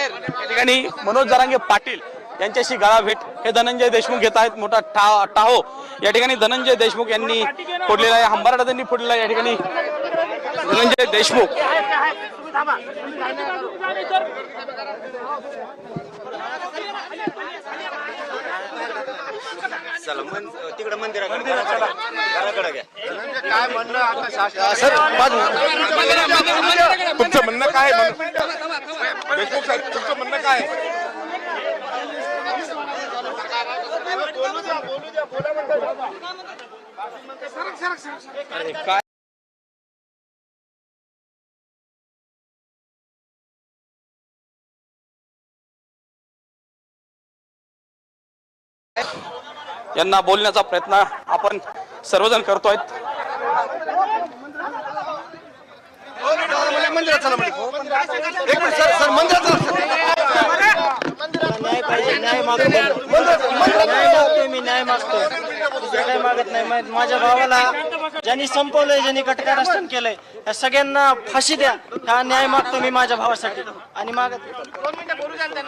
या ठिकाणी मनोज जरांगे पाटील यांच्याशी गळाभेट हे धनंजय देशमुख घेत आहेत मोठा ठा टाहो. या ठिकाणी धनंजय देशमुख यांनी फोडलेला आहे हंबारडा त्यांनी फोडलेला आहे या ठिकाणी धनंजय देशमुख. चला मन तिकडे मंदिराकडे घराकडे घ्या. सर तुमचं म्हणणं काय? देशमुख साहेब तुमचं म्हणणं काय? अरे काय? यांना बोलण्याचा प्रयत्न आपण सर्वजण करतोय. मंदिरात चला. एक मिनिट सर सर मंदिरात मी न्याय मागतो. दुसरं काही मागत नाही. माझ्या भावाला ज्यांनी संपवलंय ज्यांनी कटकारस्थान केलंय या सगळ्यांना फाशी द्या. हा न्याय मागतो मी माझ्या भावासाठी. आणि मागत बोलू शकत.